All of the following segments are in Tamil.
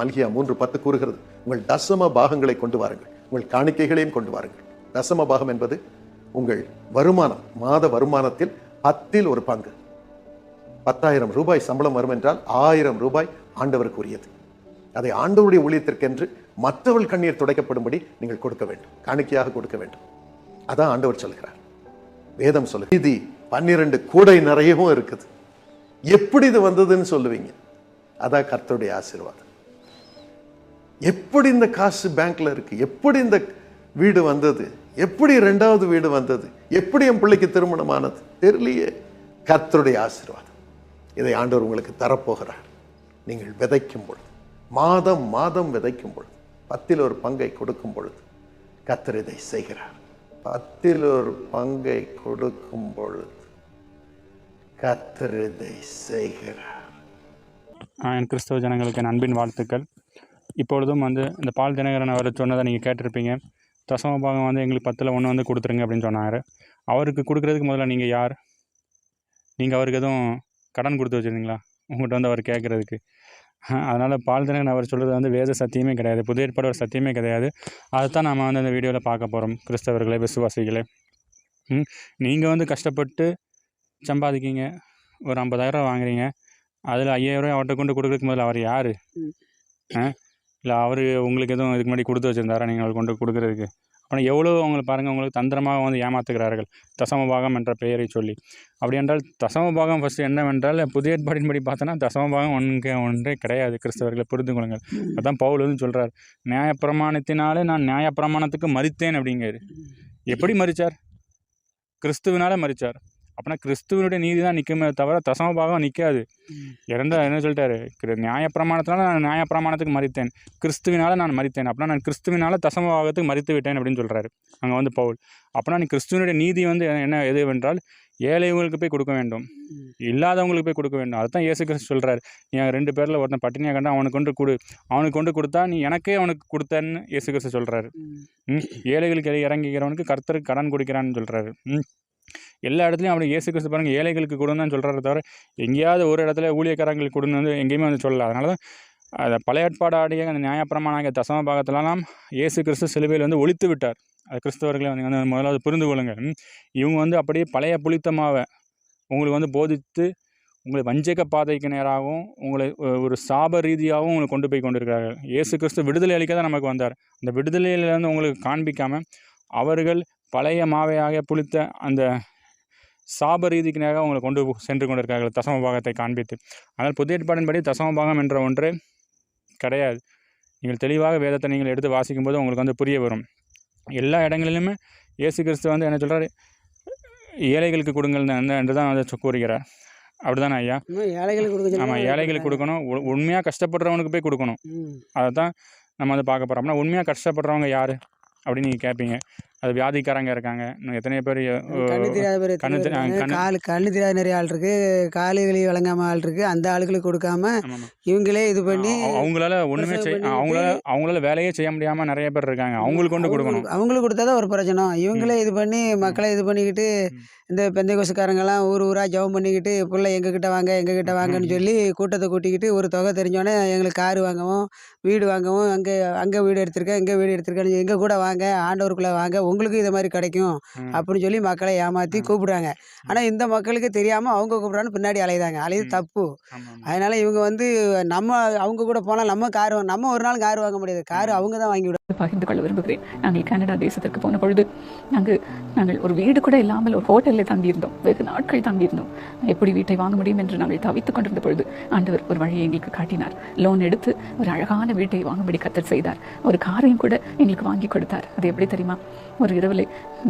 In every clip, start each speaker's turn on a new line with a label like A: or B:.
A: மல்கியா மூன்று பத்து கூறுகிறது. உங்கள் தசம பாகங்களை கொண்டு வாருங்கள். உங்கள் காணிக்கைகளையும் கொண்டு வாருங்கள். தசம பாகம் என்பது உங்கள் வருமானம் மாத வருமானத்தில் பத்தில் ஒரு பங்கு. பத்தாயிரம் ரூபாய் சம்பளம் வரும் என்றால் ஆயிரம் ரூபாய் ஆண்டவருக்கு உரியது அதை ஆண்டவருடைய ஊழியத்திற்கென்று மற்றவள் கண்ணீர் துடைக்கப்படும்படி நீங்கள் கொடுக்க வேண்டும். காணிக்கையாக கொடுக்க வேண்டும். அதான் ஆண்டவர் சொல்கிறார் வேதம் சொல்லு இது பன்னிரண்டு கூடை நிறையவும் இருக்குது. எப்படி இது வந்ததுன்னு சொல்லுவீங்க. அதான் கர்த்தருடைய ஆசீர்வாதம். எப்படி இந்த காசு பேங்க்ல இருக்கு? எப்படி இந்த வீடு வந்தது? எப்படி ரெண்டாவது வீடு வந்தது? எப்படி என் பிள்ளைக்கு திருமணமானது தெரியலையே. கர்த்தருடைய ஆசீர்வாதம் இதை ஆண்டவர் உங்களுக்கு தரப்போகிறார். நீங்கள் விதைக்கும் பொழுது மாதம் மாதம் விதைக்கும் பொழுது பத்தில் ஒரு பங்கை கொடுக்கும் பொழுது கத்தர் இதை செய்கிறார். பத்தில் ஒரு பங்கை கொடுக்கும் பொழுது கத்தர் இதை செய்கிறார்.
B: கிறிஸ்தவ ஜனங்களுக்கு அன்பின் வாழ்த்துக்கள். இப்பொழுதும் வந்து இந்த பால் தினகரன் அவர் சொன்னதை நீங்கள் கேட்டிருப்பீங்க. தசம பாகம் வந்து எங்களுக்கு பத்தில் ஒன்று வந்து கொடுத்துருங்க அப்படின்னு சொன்னார். அவருக்கு கொடுக்குறதுக்கு முதல்ல நீங்கள் யார்? நீங்கள் அவருக்கு எதுவும் கடன் கொடுத்து வச்சுருந்தீங்களா? உங்கள்கிட்ட வந்து அவர் கேட்குறதுக்கு. அதனால் பால் தினகரன் அவர் சொல்கிறது வந்து வேத சத்தியமே கிடையாது. புதிய ஏற்பாடு ஒரு சத்தியமே கிடையாது. அதைத்தான் நம்ம வந்து இந்த வீடியோவில் பார்க்க போகிறோம் கிறிஸ்தவர்களே விசுவாசிகளே. நீங்கள் வந்து கஷ்டப்பட்டு சம்பாதிக்கீங்க. ஒரு ஐம்பதாயிரம் வாங்குறீங்க. அதில் ஐயாயிரம் அவர்கிட்ட கொண்டு கொடுக்குறதுக்கு முதல்ல அவர் யார். ஆ? இல்லை அவர் உங்களுக்கு எதுவும் இதுக்கு முன்னாடி கொடுத்து வச்சுருந்தாரா? நீங்கள் கொண்டு கொடுக்குறதுக்கு? அப்புறம் எவ்வளோ அவங்களை பாருங்கள் உங்களுக்கு தந்திரமாக வந்து ஏமாத்துகிறார்கள்? தசம பாகம் என்ற பெயரை சொல்லி. அப்படி என்றால் தசம பாகம் ஃபஸ்ட்டு என்னவென்றால் புதிய ஏற்பாடின்படி பார்த்தோன்னா தசம பாகம் ஒன்று ஒன்றே கிடையாது. கிறிஸ்தவர்களை புரிந்து கொள்ளுங்கள். அதான் பவுல் வந்து சொல்கிறார் நியாயப்பிரமாணத்தினாலே நான் நியாயப்பிரமாணத்துக்கு மறித்தேன் அப்படிங்கிறார். எப்படி மறிச்சார்? கிறிஸ்துவினால மறிச்சார். அப்படின்னா கிறிஸ்துவனுடைய நீதி தான் நிற்குமே தவிர தசம பாகம் நிற்காது இறந்த என்ன சொல்லிட்டாரு? நியாயப்பிரமாணத்தினால நான் நியாயப்பிரமாணத்துக்கு மறித்தேன். கிறிஸ்துவினால நான் மறித்தேன். அப்படின்னா நான் கிறிஸ்துவினால தசம பாகத்துக்கு மறித்து விட்டேன் அப்படின்னு சொல்கிறாரு அங்கே வந்து பவுல். அப்படின்னா நீ கிறிஸ்துவனுடைய நீதி வந்து என்ன எது என்றால் ஏழைகளுக்கு போய் கொடுக்க வேண்டும். இல்லாதவங்களுக்கு போய் கொடுக்க வேண்டும். அதுதான் இயேசு கிறிஸ்து சொல்கிறார் என் ரெண்டு பேரில் ஒருத்தன் பட்டினியாக கண்டா அவனுக்கு கொண்டு கொடு. அவனுக்கு கொண்டு கொடுத்தா நீ எனக்கே அவனுக்கு கொடுத்தேன்னு இயேசு கிறிஸ்து சொல்கிறாரு ஏழைகளுக்கு இறங்கி- இறங்குகிறவனுக்கு கர்த்தருக்கு கடன் கொடுக்கிறான்னு சொல்கிறாரு எல்லா இடத்துலையும் அப்படி இயேசு கிறிஸ்து பாருங்கள் ஏழைகளுக்கு கொடுன்னு தான் சொல்கிறாரு தவிர எங்கேயாவது ஒரு இடத்துல ஊழியக்காரங்களுக்கு கொடுன்னு வந்து எங்கேயுமே வந்து சொல்லலை. அதனால தான் அதை பழைய ஏற்பாடு ஆடிய அந்த நியாயப்பிரமாண தசம பாகத்திலலாம் இயேசு கிறிஸ்து சிலுவையில் வந்து ஒழித்து விட்டார். அது கிறிஸ்தவர்களை வந்து வந்து முதலாவது புரிந்து கொள்ளுங்கள் இவங்க வந்து அப்படியே பழைய புளித்தமாவை உங்களுக்கு வந்து போதித்து உங்களை வஞ்சக பாதைக்கு நேராகவும் உங்களை ஒரு சாப ரீதியாகவும் உங்களை கொண்டு போய் கொண்டிருக்கிறார்கள். இயேசு கிறிஸ்து விடுதலை அளிக்க தான் நமக்கு வந்தார். அந்த விடுதலையிலேருந்து உங்களுக்கு காண்பிக்காமல் அவர்கள் பழைய மாவையாக புளித்த அந்த சாப ரீதிக்கு நேராக உங்களை கொண்டு சென்று கொண்டிருக்கிறார்கள் தசம பாகத்தை காண்பித்து. ஆனால் புதிய ஏற்பாடின்படி தசம பாகம் என்ற ஒன்று கிடையாது. நீங்கள் தெளிவாக வேதத்தை நீங்கள் எடுத்து வாசிக்கும்போது உங்களுக்கு வந்து புரிய வரும். எல்லா இடங்களிலுமே இயேசு கிறிஸ்து வந்து என்ன சொல்கிறார் ஏழைகளுக்கு கொடுங்கள் என்று என்று தான் சொ- கூறுகிறார். அப்படிதானே ஐயா?
C: ஏழைகளுக்கு கொடுக்க சொல்லி
B: ஆமாம் ஏழைகளுக்கு கொடுக்கணும். உண்மையாக கஷ்டப்படுறவனுக்கு போய் கொடுக்கணும். அதை தான் நம்ம வந்து பார்க்க போகிறோம் அப்படின்னா உண்மையாக கஷ்டப்படுறவங்க யார்? அப்படின்னு நீங்கள் கேட்பீங்க. அது வியாதிக்காரங்க இருக்காங்க. இன்னும் எத்தனையோ பேர்
C: கண்ணு தெரியாத பேர் எத்தனை
B: கண்ணு? கண்ணு-
C: கால் கண்ணு தெரியாத நிறைய ஆள் இருக்கு. காலு களி வழங்காம ஆள் இருக்கு. அந்த ஆளுகளுக்கு கொடுக்காம
B: ஆமாம்.
C: இவங்களே இது பண்ணி
B: அவ- அவங்களால ஒண்ணுமே
C: பிரசவம்
B: செய்ய
C: பண்ணிட்டு-
B: அவங்களால அவங்களால வேலையே செய்ய முடியாம நிறைய பேர் இருக்காங்க. அவங்களுக்கு கொண்டு கொடுக்கணும்.
C: அவங்களுக்கு- அவங்களுக்கு கொடுத்தாதான் ஒரு பிரச்சனை. இவங்களே இது பண்ணி மக்களை இது பண்ணிக்கிட்டு
B: ம்.
C: இந்த பெந்தை கொசுக்காரங்கெல்லாம் ஊர் ஊரா ஜெபம் பண்ணிக்கிட்டு பிள்ளை எங்ககிட்ட வாங்க எங்ககிட்ட வாங்கன்னு சொல்லி கூட்டத்தை கூட்டிக்கிட்டு ஒரு தொகை தெரிஞ்சோடனே எங்களுக்கு காரு வாங்கவும் வீடு வாங்கவும் அங்கே அங்கே வீடு எடுத்திருக்கேன் இங்கே வீடு எடுத்திருக்கேன்னு எங்கள் கூட வாங்க ஆண்டவருக்குள்ளே வாங்க உங்களுக்கு இது மாதிரி கிடைக்கும். அப்படின்னு சொல்லி மக்களை ஏமாற்றி
B: ம்.
C: கூப்பிடுறாங்க. ஆனால் இந்த மக்களுக்கு தெரியாமல் அவங்க கூப்பிட்றான்னு பின்னாடி அலையுதாங்க அலையுது. தப்பு. அதனால இவங்க வந்து நம்ம அவங்க கூட போனால் நம்ம கார் நம்ம ஒரு நாள் கார் வாங்க முடியாது. கார் அவங்க தான் வாங்கி
D: பகிர்ந்து கொள்ள விரும்புகிறேன். நாங்கள் கனடா தேசத்திற்கு போன பொழுது நாங்கள் நாங்கள் ஒரு வீடு கூட இல்லாமல் ஒரு ஹோட்டலில் தங்கியிருந்தோம். வெகு நாட்கள் தங்கியிருந்தோம். எப்படி வீட்டை வாங்க முடியும் என்று நாங்கள் தவித்துக் கொண்டிருந்த பொழுது ஆண்டவர் ஒரு வழியை எங்களுக்கு காட்டினார். லோன் எடுத்து ஒரு அழகான வீட்டை வாங்கும்படி கத்தல் செய்தார். ஒரு காரையும் கூட எங்களுக்கு வாங்கி கொடுத்தார். அது எப்படி தெரியுமா? ஒரு இரவில்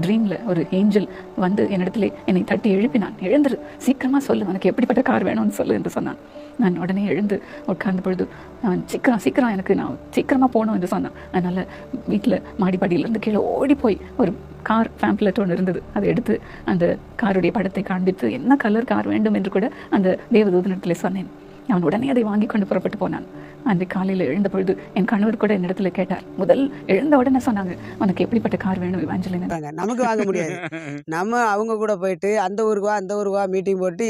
D: ட்ரீமில் ஒரு ஏஞ்சல் வந்து என்னிடத்துல என்னை தட்டி எழுப்பினான் எழுந்துரு. சீக்கிரமாக சொல்லு. உனக்கு எப்படிப்பட்ட கார் வேணும்னு சொல்லு என்று சொன்னான். நான் உடனே எழுந்து உட்கார்ந்த பொழுது நான் சீக்கிரம் சீக்கிரம் எனக்கு நான் சீக்கிரமாக போகணும் என்று சொன்னான். அதனால் வீட்டில் மாடிப்படியிலேருந்து கீழே ஓடி போய் ஒரு கார் பேம்ப்லெட் ஒன்று இருந்தது. அதை எடுத்து அந்த காருடைய படத்தை காண்பித்து என்ன கலர் கார் வேண்டும்? என்று கூட அந்த தேவதூதனத்தில் சொன்னேன். அவன் உடனே அதை வாங்கி கொண்டு புறப்பட்டு போனான். அன்றைக்கு காலையில் எழுந்த பொழுது என் கணவர் கூட என்னிடத்துல கேட்டார். முதல் எழுந்த உடனே சொன்னாங்க உனக்கு எப்படிப்பட்ட கார் வேணும் இவாஞ்சலின்.
C: நமக்கு வாங்க முடியாது. நம்ம அவங்க கூட போயிட்டு அந்த ஊருக்கு வா அந்த ஊருக்கு வா மீட்டிங் போட்டு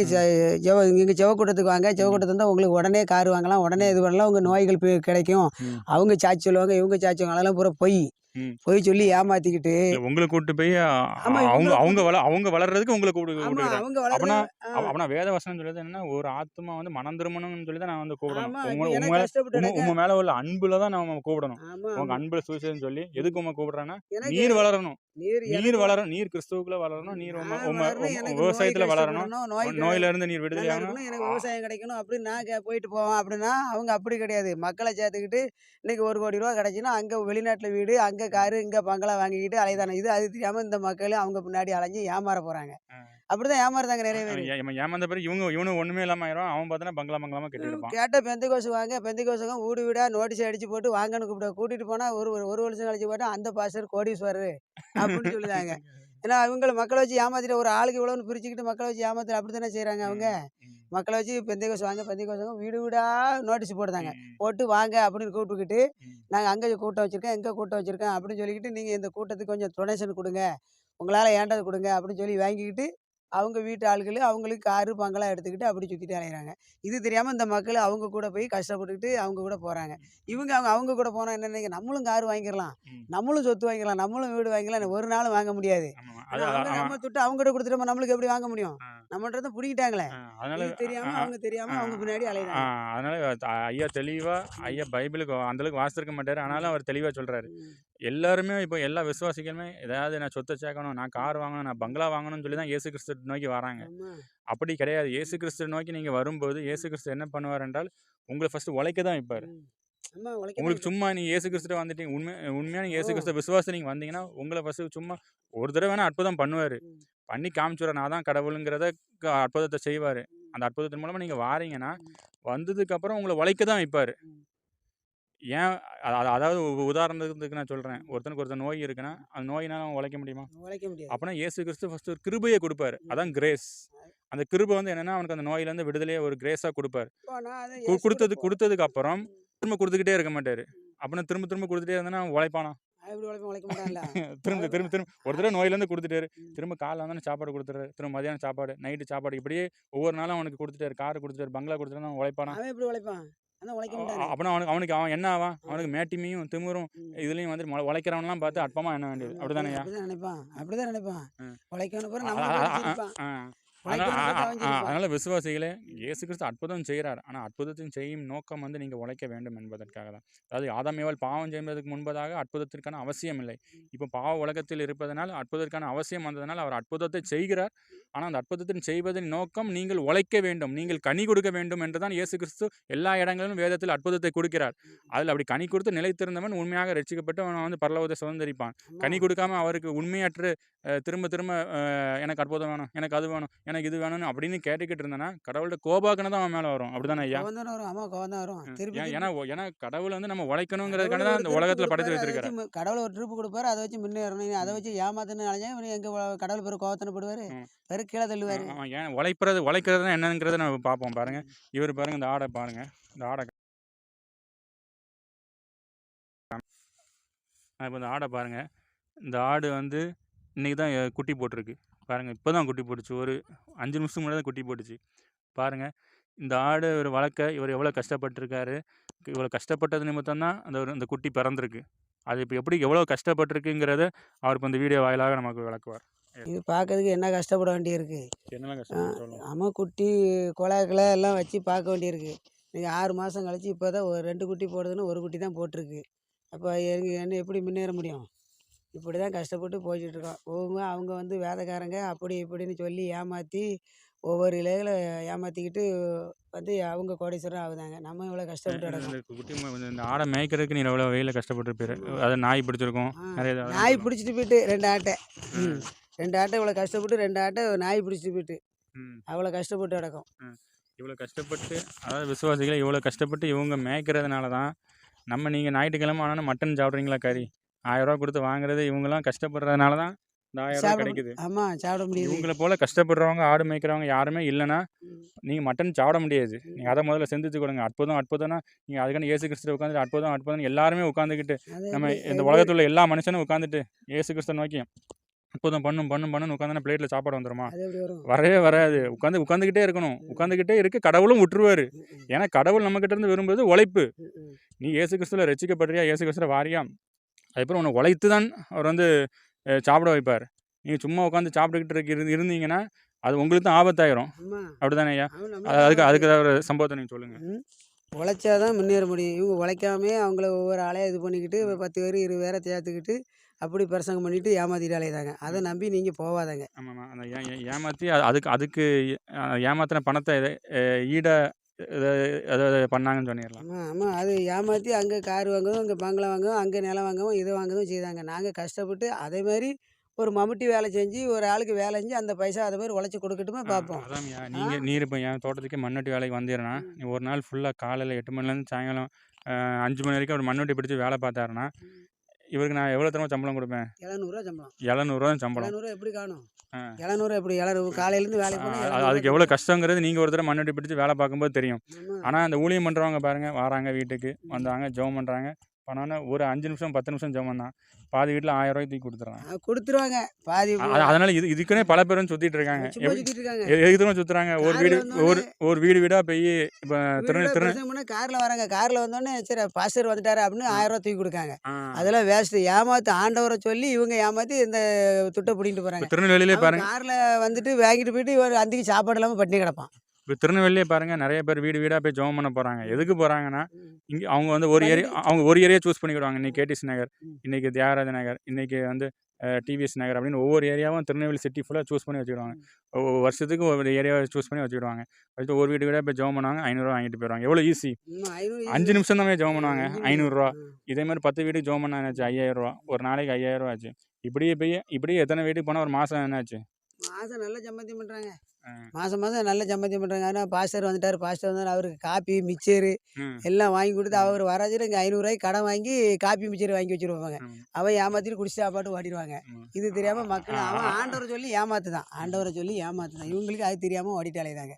C: ஜெவ இங்கே செவக்கூட்டத்துக்கு வாங்க. செவக்கூட்டத்து இருந்தால் உங்களுக்கு உடனே கார் வாங்கலாம். உடனே இது பண்ணலாம். உங்கள் நோய்கள் கிடைக்கும். அவங்க சாட்சி சொல்லுவாங்க இவங்க சாட்சி அதெல்லாம் பூரா பொய். பொய் சொல்லி ஏமாத்திக்கிட்டு
B: உங்களை கூட்டு போய் அவங்க அவங்க வள அவங்க வளர்றதுக்கு உங்களை கூப்பிடு
C: ஆமா
B: கூப்பிடுறாங்க
C: அவங்க
B: அப்பனா
C: வளர்ற
B: அப்ப- அப்பனா வேத வசனம் சொல்லுது என்னன்னா ஒரு ஆத்மா வந்து மனம் திரும்பணும்னு சொல்லி தான் நான் வந்து கூப்பிடணும். உங்க மேல உள்ள அன்புல தான் நம்ம கூப்பிடணும். உங்க. அன்புல சுவிசேஷம் சொல்லி எதுக்கு உங்க கூப்பிடுறாங்கன்னா
C: எனக்கு
B: நீர் வளரணும்.
C: நீர்
B: நீர் வளரணும் நீர் கிறிஸ்துவுக்குள்ள வளரணும் நீர் விவசாயத்துல வளரணும். நோயில இருந்து நீர் விடுதலை ஆகணும்.
C: எனக்கு விவசாயம் கிடைக்கணும் அப்படின்னு நான் போயிட்டு போவேன் அப்படின்னா அவங்க அப்படி கிடையாது. மக்களை சேர்த்துக்கிட்டு இன்னைக்கு ஒரு கோடி ரூபா கிடைச்சுன்னா அங்கே வெளிநாட்டில் வீடு அங்கே காரு இங்கே பங்களா வாங்கிக்கிட்டு அலைதானே. இது அது தெரியாமல் இந்த மக்கள் அவங்க பின்னாடி அலைஞ்சு ஏமாற போகிறாங்க அப்படிதான் ஏமாறுதாங்க நிறைய பேர்.
B: ஏமாந்த பிறகு இவங்க இவனு ஒண்ணுமே இல்லாம ஆயிரும். அவன் பார்த்தா பங்களா பங்களாமா கட்டி இருப்பான்.
C: கேட்டால் பெந்தை கோசு வாங்க பெந்தை கோசுங்க வீடு வீடாக நோட்டீஸ் அடிச்சு போட்டு வாங்கன்னு கூப்பிட கூட்டிகிட்டு போனால் ஒரு ஒரு வருஷம் கழிச்சு போட்டால் அந்த பாஸ்டர் கோடீஸ்வரர் அப்படின்னு சொல்லுதாங்க. ஏன்னா அவங்கள மக்களை வச்சு ஏமாத்திட்டு ஒரு ஆளுக்கு இவ்வளோன்னு பிரிச்சுக்கிட்டு மக்களை வச்சு ஏமாத்திட்டு அப்படி தானே செய்கிறாங்க அவங்க மக்களை வச்சு பெந்தை கோசு வாங்க பெந்தை கோசுங்க வீடு வீடாக நோட்டீஸ் போடுதாங்க
B: ம்,
C: போட்டு வாங்க அப்படின்னு கூப்பிட்டுக்கிட்டு. நாங்கள் அங்கே கூட்டம் வச்சுருக்கேன் எங்கே கூட்டம் வச்சுருக்கேன் அப்படின்னு சொல்லிக்கிட்டு நீங்கள் இந்த கூட்டத்துக்கு கொஞ்சம் டொனேஷன் கொடுங்க. உங்களால் ஏண்டது கொடுங்க அப்படின்னு சொல்லி வாங்கிக்கிட்டு அவங்க வீட்டு ஆட்கள் அவங்களுக்கு காரு பங்களா எடுத்துக்கிட்டு அப்படி சுற்றிட்டு அலையிறாங்க. இது தெரியாமல் இந்த மக்கள் அவங்க கூட போய் கஷ்டப்பட்டுக்கிட்டு அவங்க கூட போகிறாங்க இவங்க அவங்க அவங்க கூட போனால் என்ன நினைக்க நம்மளும் கார் வாங்கிடலாம். நம்மளும் சொத்து வாங்கிக்கலாம் நம்மளும் வீடு வாங்கிக்கலாம் ஒரு நாளும் வாங்க முடியாது. அவங்க நம்ம தொட்டு அவங்ககிட்ட கொடுத்துட்டு நம்மளுக்கு எப்படி வாங்க முடியும். நம்மகிட்ட பிடிக்கிட்டாங்களே
B: அதனால
C: இது தெரியாம
B: ஆ,
C: அவங்க தெரியாம அவங்க பின்னாடி
B: ஆ,
C: அலையிறாங்க
B: அதனால ஐயா தெளிவா ஐயா பைபிளுக்கு அந்த அளவுக்கு வாசிச்சிருக்க மாட்டாரு. ஆனாலும் அவர் தெளிவா சொல்றாரு.
C: ம்.
B: எல்லாருமே இப்போ எல்லா விசுவாசிகளுமே ஏதாவது நான் சொத்தை சேர்க்கணும் நான் கார் வாங்கணும் நான் பங்களா வாங்கணும்னு சொல்லி தான் இயேசு கிறிஸ்து நோக்கி வராங்க. அப்படி கிடையாது. இயேசு கிறிஸ்து நோக்கி நீங்க வரும்போது இயேசு கிறிஸ்து என்ன பண்ணுவார் என்றால் உங்களை ஃபர்ஸ்ட் உழைக்க தான் வைப்பார். உங்களுக்கு சும்மா நீங்க இயேசு கிறிஸ்துட்ட வந்துட்டீங்க உண்மை உண்மையான இயேசு
C: ஓ.
B: கிறிஸ்து விசுவாசம் நீங்க வந்தீங்கன்னா உங்களை ஃபர்ஸ்ட் சும்மா ஒரு தடவை வேணா அற்புதம் பண்ணுவாரு. பண்ணி காமிச்சுடுற நான் தான் கடவுளுங்கிறத க- அற்புதத்தை செய்வாரு. அந்த அற்புதத்தின் மூலமா நீங்க வாரீங்கன்னா
C: ம்.
B: வந்ததுக்கு அப்புறம் உங்களை உழைக்க தான் வைப்பாரு. ஏன் அதாவது உதாரணத்துக்கு நான் சொல்றேன். ஒருத்தனுக்கு ஒருத்தன் நோய் இருக்குன்னா அந்த நோயினால அவன் உழைக்க முடியுமா?
C: உழைக்க முடியாது.
B: அப்படின்னா இயேசு கிறிஸ்து ஃபர்ஸ்ட் ஒரு கிருபையை கொடுப்பாரு. அதான் கிரேஸ் அந்த கிருபை வந்து என்னன்னா அவனுக்கு அந்த நோயிலேருந்து விடுதலையே ஒரு கிரேஸாக கொடுப்பாரு. கொடுத்தது
C: கூட
B: கொடுத்ததுக்கு அப்புறம். திரும்ப கொடுத்துக்கிட்டே இருக்க மாட்டாரு. அப்படின்னா திரும்ப திரும்ப கொடுத்துட்டே இருந்தா அவன் உழைப்பானா? திரும்ப திரும்ப திரும்ப ஒரு தடவை நோயிலேருந்து கொடுத்துட்டாரு. திரும்ப காலைல வந்தோடனே சாப்பாடு கொடுத்துறாரு திரும்ப மதியானம் சாப்பாடு நைட்டு சாப்பாடு இப்படியே ஒவ்வொரு நாளும் அவனுக்கு கொடுத்துட்டாரு. கார் கொடுத்துட்டாரு பங்களா கொடுத்துட்டாரு அவன் உழைப்பானா?
C: எப்படி உழைப்பான்? அதான் உழைக்க மாட்டானே
B: அப்படின்னா அவனுக்கு அவனுக்கு அவன் என்ன ஆவான்? அவனுக்கு மேட்டிமையும் திமிரும்
C: ம்.
B: இதுலயும் வந்து உழைக்கிறவன்லாம் பார்த்து அற்பமா என்ன வேண்டியது?
C: அப்படிதான் நினைப்பான். அப்படிதான் நினைப்பான். உழைக்கணும்
B: அதனால விசுவாசிகளே இயேசு கிறிஸ்து அற்புதம் செய்கிறார் ஆனால் அற்புதத்தின் செய்யும் நோக்கம் வந்து நீங்கள் உழைக்க வேண்டும் என்பதற்காக தான். அதாவது ஆதாமேவால் பாவம் செய்வதற்கு முன்பதாக அற்புதத்திற்கான அவசியம் இல்லை. இப்போ பாவ உலகத்தில் இருப்பதனால் அற்புதத்திற்கான அவசியம் வந்ததனால் அவர் அற்புதத்தை செய்கிறார். ஆனால் அந்த அற்புதத்தின் செய்வதன் நோக்கம் நீங்கள் உழைக்க வேண்டும். நீங்கள் கனி கொடுக்க வேண்டும் என்று தான் இயேசு கிறிஸ்து எல்லா இடங்களிலும் வேதத்தில் அற்புதத்தை கொடுக்கிறார். அதில் அப்படி கனி கொடுத்து நிலைத்திருந்தவன் உண்மையாக ரட்சிக்கப்பட்டு அவன் வந்து பரலோகத்தை சுதந்திரிப்பான். கனி கொடுக்காம அவருக்கு உண்மையற்று திரும்ப திரும்ப எனக்கு அற்புதம் வேணும் எனக்கு அது வேணும் எனக்கு இது வேணும்னு அப்படின்னு கேட்டுக்கிட்டு இருந்தானா கடவுள்கிட்ட கோபாக்கன தான் அவன் மேலே வரும். அப்படிதானே ஐயா?
C: தானே தான்
B: ஏன்னா ஏன்னா கடவுள் வந்து நம்ம உழைக்கணுங்கிறதுக்கான தான் இந்த
C: திருப்பு
B: உலகத்துல படைத்து வச்சிருக்காரு.
C: கடவுள் ஒரு ட்ரிப்பு கொடுப்பாரு. அதை வச்சு முன்னேறணும். அதை வச்சு ஏமாத்துன்னு அலைஞ்சா இவரு எங்க கடவுள் பேர் கோவத்தனை போடுவாரு. பேரு கீழே தள்ளுவாரு.
B: அவன் ஏன் உழைக்கிறது உழைக்கிறது என்னங்கிறத நம்ம பார்ப்போம் பாருங்க. இவர் பாருங்க இந்த ஆடை பாருங்க. இந்த ஆடை இப்போ இந்த ஆடை பாருங்க. இந்த ஆடு வந்து இன்னைக்கு தான் குட்டி போட்டிருக்கு. பாருங்க இப்போ தான் குட்டி போட்டுச்சு. ஒரு அஞ்சு நிமிஷம் முன்னாடி தான் குட்டி போட்டுச்சு. பாருங்க இந்த ஆடு இவர் வளர்க்க இவர் எவ்வளோ கஷ்டப்பட்டிருக்காரு. இவ்வளோ கஷ்டப்பட்டது நிமித்தம் தான் அந்த ஒரு இந்த குட்டி பிறந்திருக்கு. அது இப்போ எப்படி எவ்வளோ கஷ்டப்பட்டிருக்குங்கிறத அவர் இப்போ இந்த வீடியோ வாயிலாக நமக்கு விளக்குவார்.
C: இது பார்க்கறதுக்கு என்ன கஷ்டப்பட வேண்டியிருக்கு?
B: என்னெல்லாம் கஷ்டப்பட்டு சொல்லுங்க.
C: அம்மா குட்டி குழாய்களை எல்லாம் வச்சு பார்க்க வேண்டியிருக்கு. நீங்கள் ஆறு மாதம் கழிச்சு இப்போ தான் ஒரு ரெண்டு குட்டி போடுதுன்னு ஒரு குட்டி தான் போட்டிருக்கு. அப்போ என்ன எப்படி முன்னேற முடியும்? இப்படி தான் கஷ்டப்பட்டு போய்கிட்டு இருக்கோம் அவங்க அவங்க வந்து வேலைக்காரங்க அப்படி இப்படின்னு சொல்லி ஏமாற்றி ஒவ்வொரு இலைகளை ஏமாற்றிக்கிட்டு வந்து அவங்க கோடீஸ்வரம் ஆகுதாங்க. நம்ம இவ்வளோ கஷ்டப்பட்டு கிடக்கோம்
B: இந்த ஆடை மேய்க்கிறதுக்கு நீ எவ்வளோ வெயில கஷ்டப்பட்டிருப்பீரு. அது நாய் பிடிச்சிருக்கும். நிறைய
C: நாய் பிடிச்சிட்டு போயிட்டு ரெண்டு ஆட்டை. ரெண்டு ஆட்டை இவ்வளோ கஷ்டப்பட்டு ரெண்டு ஆட்டை நாய் பிடிச்சிட்டு போயிட்டு. அவ்வளோ கஷ்டப்பட்டு கிடக்கும்
B: இவ்வளோ கஷ்டப்பட்டு அதாவது விசுவாசிகளை இவ்வளோ கஷ்டப்பட்டு இவங்க மேய்க்கிறதுனால தான் நம்ம நீங்கள் ஞாயிற்றுக்கிழமை ஆனால் மட்டன் சாப்பிட்றீங்களா கறி? ஆயிரரூவா கொடுத்து வாங்குறது இவங்கெல்லாம் கஷ்டப்படுறதுனால தான் இந்த ஆயிரம்
C: சாப்பிட
B: கிடைக்குது.
C: ஆமாம் சாப்பிட முடியுது.
B: இவங்கள போல கஷ்டப்படுறவங்க ஆடு மேய்க்கிறவங்க யாருமே இல்லைன்னா. நீங்கள் மட்டன் சாப்பிட முடியாது. நீங்கள் அதை முதல்ல செஞ்சுட்டு கொடுங்க. அற்புதம் அற்புதம்னா நீங்கள் அதுக்கான இயேசு கிறிஸ்து உட்காந்துட்டு அற்புதம் அற்புதம் எல்லாருமே உட்காந்துக்கிட்டு நம்ம இந்த உலகத்துல உள்ள எல்லா மனுஷனும் உட்காந்துட்டு இயேசு கிறிஸ்து நோக்கி அற்புதம் பண்ணும் பண்ணும் பண்ணுன்னு உட்காந்து பிளேட்டில் சாப்பாடு
C: வரும்?
B: வரவே வராது. உட்காந்து உட்காந்துக்கிட்டே இருக்கணும். உட்காந்துக்கிட்டே இருக்க கடவுளும் விட்டுருவாரு ஏன்னா கடவுள் நம்மக்கிட்ட இருந்து விரும்புறது உழைப்பு. நீ இயேசு கிறிஸ்துல ரசிக்கப்படுறியா இயேசு கிறிஸ்துல வாரியா? அதுக்கப்புறம் உன்னை உழைத்து தான் அவர் வந்து சாப்பிட வைப்பார். நீங்கள் சும்மா உட்காந்து சாப்பிட்டுக்கிட்டு இருக்க இருந்து- இருந்தீங்கன்னா அது உங்களுக்கு தான் ஆபத்தாயிரும்.
C: ஆமா.
B: அப்படிதானே ஐயா? அதுக்கு அதுக்கு ஏதாவது ஒரு சம்பவத்தை நீங்கள் சொல்லுங்கள்
C: ம். உழைச்சாதான் முன்னேற முடியும். இவங்க உழைக்காமே அவங்கள ஒவ்வொரு ஆளையும் இது பண்ணிக்கிட்டு பத்து பேர் இருபது பேரை சேர்த்துக்கிட்டு அப்படி பிரசங்கம் பண்ணிட்டு ஏமாத்திட்டு அலையுதாங்க அதை நம்பி நீங்கள் போகாதங்க
B: ஆமாம்மா அந்த ஏமாற்றி அது- அதுக்கு அதுக்கு ஏமாத்தின பணத்தை ஈட அதாவது பண்ணாங்கன்னு சொன்னிடலாம்.
C: ஆமாம் ஆமாம் அது ஏமாற்றி அங்கே கார் வாங்கவும் அங்கே பங்களா வாங்கவும் அங்கே நிலம் வாங்கவும் இதை வாங்கவும் செய்தாங்க. நாங்கள் கஷ்டப்பட்டு அதே மாதிரி ஒரு மம்முட்டி வேலை செஞ்சு ஒரு ஆளுக்கு வேலை செஞ்சு அந்த பைசா அதே மாதிரி உழைச்சி கொடுக்கட்டுமே பார்ப்போம்.
B: அதான்யா நீங்கள் நீர் இப்போ என் தோட்டத்துக்கு மண்வெட்டி வேலைக்கு வந்தீங்கன்னா நீ ஒரு நாள் ஃபுல்லாக காலையில் எட்டு மணிலேருந்து சாயங்காலம் அஞ்சு மணி வரைக்கும் அவர் மண்வெட்டி பிடிச்சி வேலை பார்த்தாருன்னா இவருக்கு நான் எவ்வளோ தரமா சம்பளம் கொடுப்பேன்?
C: எழுநூறுவா சம்பளம்.
B: எழுநூறுவா சம்பளம்.
C: எழுநூறுவா எப்படி காணும்?
B: ஆ.
C: எழுநூறுவா எப்படி? எழுநூறு காலையிலேருந்து
B: அது- அதுக்கு எவ்வளோ கஷ்டங்கிறது நீங்கள் ஒரு தடவை மண்வெட்டி பிடிச்சி வேலை பார்க்கும்போது தெரியும். ஆனால் அந்த ஊழியம் பண்ணுறவங்க பாருங்கள் வராங்க வீட்டுக்கு வந்தாங்க ஜெபம் பண்ணுறாங்க பணம்னா ஒரு அஞ்சு நிமிஷம் பத்து நிமிஷம் ஜெபம் தான். பாதி வீட்டில் ஆயிரம் ரூபாய் தூக்கி கொடுத்துட்றாங்க.
C: கொடுத்துருவாங்க. பாதி
B: அதனால இது இதுக்குன்னே பல பேரும் சுற்றிட்டு இருக்காங்க.
C: சுத்திட்டு இருக்காங்க.
B: எ- எதுக்கு தூரம் சுற்றுறாங்க ஒரு வீடு ஒரு ஒரு வீடு வீடாக போய் இப்போ திரு
C: வீட்டுல
B: திரு
C: பிரசங்கம் பண்ணா கார்ல வராங்க. கார்ல வந்தோடனே சரி பாஸ்டர் வந்துட்டாரு அப்படின்னு ஆயிரம் ரூபாய் தூக்கி கொடுக்காங்க. அதெல்லாம் வேஸ்ட் ஏமாத்து ஆண்டவரை சொல்லி இவங்க ஏமாத்தி இந்த துட்டை பிடிங்கிட்டு போறாங்க.
B: இப்போ திருநெல்வேலியிலே பாருங்க.
C: கார்ல வந்துட்டு வாங்கிட்டு போயிட்டு ஒரு அந்திக்கு சாப்பாடு இல்லாம பட்டினி கிடப்பான்.
B: இப்போ திருநெல்வேலியே பாருங்க நிறைய பேர் வீடு வீடாக போய் ஜெபம் பண்ண போகிறாங்க எதுக்கு போகிறாங்கன்னா இங்கே அவங்க வந்து ஒரு ஏரியா அவங்க ஒரு ஏரியா சூஸ் பண்ணிக்கிடுவாங்க. இன்னைக்கு கேடிசி நகர்
C: ம்.
B: இன்னைக்கு தியாகராஜ நகர் இன்னைக்கு வந்து டிவிஎஸ் நகர் அப்படின்னு ஒவ்வொரு ஏரியாவும் திருநெல்வேலி சிட்டி ஃபுல்லாக சூஸ் பண்ணி வச்சுக்கிடுவாங்க. ஒவ்வொரு வருஷத்துக்கு ஒவ்வொரு ஏரியாவை சூஸ் பண்ணி வச்சுக்கிடுவாங்க. வச்சுட்டு ஒரு வீடு வீடாக போய் ஜெபம் பண்ணுவாங்க ஐநூறுரூவா வாங்கிட்டு போயிடுவாங்க. எவ்வளோ ஈஸி அஞ்சு நிமிஷம் தான் ஜெபம் பண்ணுவாங்க. ஐநூறுரூவா. இதே மாதிரி பத்து வீட்டுக்கு ஜெபம் பண்ணா என்னாச்சு ஐயாயிரம் ரூபா. ஒரு நாளைக்கு ஐயாயிரம் ரூபா ஆச்சு. இப்படியே போய் இப்படியே எத்தனை வீட்டுக்கு போனால் ஒரு மாதம் என்னாச்சு?
C: மாசம் நல்ல சம்பாத்தியம் பண்றாங்க.
B: ஆ.
C: மாசம் மாசம் நல்ல சம்பாத்தியம் பண்றாங்க. ஆனா பாஸ்டர் வந்துட்டாரு. பாஸ்டர் வந்தாரு அவருக்கு காப்பி மிச்சரு. எல்லாம் வாங்கி கொடுத்து அவர் வராஜில் இங்கே ஐநூறுரூவாய்க்கு கடன் வாங்கி காப்பி மிச்சர் வாங்கி வச்சிருப்பாங்க
B: ம்.
C: அவன் ஏமாத்திட்டு குடிச்சு சாப்பாட்டு ஓடிடுவாங்க. இது தெரியாம மக்கள் அவன் ஆண்டவரை சொல்லி ஏமாத்து தான் ஆண்டவரை சொல்லி ஏமாத்து தான் இவங்களுக்கு அது தெரியாம ஓடிட்டு அலையுதாங்க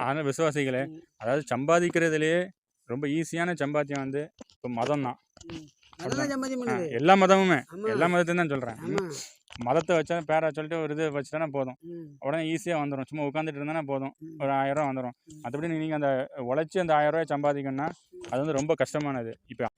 B: ஆனால் விசுவாசிகளே. அதாவது சம்பாதிக்கிறதுலேயே ரொம்ப ஈஸியான சம்பாத்தியம் வந்து இப்போ மதம் தான் எல்லா மதமுமே. எல்லா மதத்தையும் தான் சொல்கிறேன் மதத்தை வச்சா பேரை சொல்லிட்டு ஒரு இது வச்சுட்டானா போதும். உடனே ஈஸியாக வந்துடும் சும்மா உட்காந்துட்டு இருந்தானா போதும். ஒரு ஆயிரம் ரூபா வந்துடும். மற்றபடி நீங்கள் அந்த உழைச்சி அந்த ஆயிரம் ரூபாய் சம்பாதிக்கணும்னா அது வந்து ரொம்ப கஷ்டமானது. இப்போ